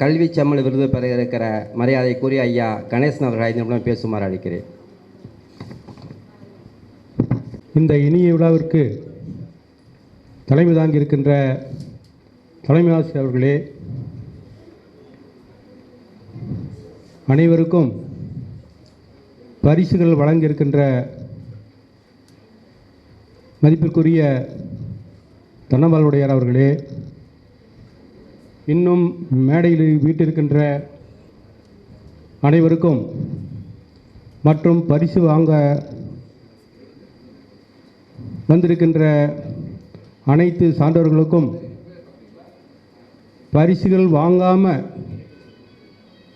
கல்வி செம்மல் விருது பெற இருக்கிற மரியாதைக்குரிய ஐயா கணேசன் அவர்கள் ஐந்து நிமிடம் பேசுமாறு அழைக்கிறேன். இந்த இனிய விழாவிற்கு தலைமை தாங்கி இருக்கின்ற தலைமை ஆசிரியர் அவர்களே அனைவருக்கும் பரிசுகள் வழங்கியிருக்கின்ற மதிப்பிற்குரிய தன்னபாலுடையார் அவர்களே இன்னும் மேடையில் வீட்டிருக்கின்ற அனைவருக்கும் மற்றும் பரிசு வாங்க வந்திருக்கின்ற அனைத்து சான்றவர்களுக்கும் பரிசுகள் வாங்காமல்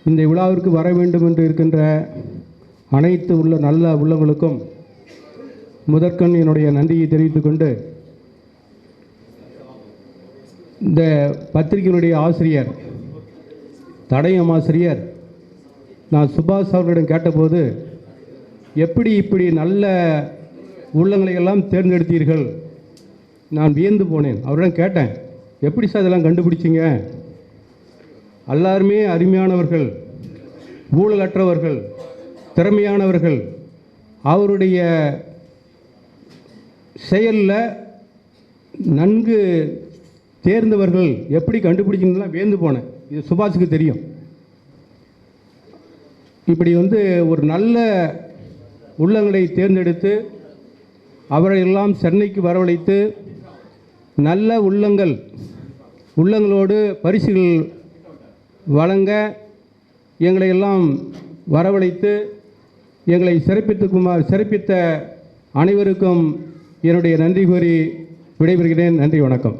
இந்த விழாவிற்கு வர வேண்டும் என்று இருக்கின்ற அனைத்து உள்ள நல்ல உள்ளவங்களுக்கும் முதற்கண் என்னுடைய நன்றியை தெரிவித்துக்கொண்டு இந்த பத்திரிகையினுடைய ஆசிரியர் தடயம் ஆசிரியர் நான் சுபாஷ் அவர்களிடம் கேட்டபோது எப்படி இப்படி நல்ல உள்ளங்களை எல்லாம் தேர்ந்தெடுத்தீர்கள்? நான் வியந்து போனேன். அவரிடம் கேட்டேன் எப்படி சார் இதெல்லாம் கண்டுபிடிச்சிங்க? எல்லாருமே அருமையானவர்கள் ஊழலற்றவர்கள் திறமையானவர்கள் அவருடைய செயலில் நன்கு தேர்ந்தவர்கள் எப்படி கண்டுபிடிக்கணும்லாம் வேந்து போனேன். இது சுபாஷுக்கு தெரியும். இப்படி வந்து ஒரு நல்ல உள்ளங்களை தேர்ந்தெடுத்து அவரை எல்லாம் சென்னைக்கு வரவழைத்து நல்ல உள்ளங்கள் உள்ளங்களோடு பரிசுகள் வழங்க எங்களை எல்லாம் வரவழைத்து எங்களை சிறப்பித்துக்குமாறு சிறப்பித்த அனைவருக்கும் என்னுடைய நன்றி கூறி விடைபெறுகிறேன். நன்றி வணக்கம்.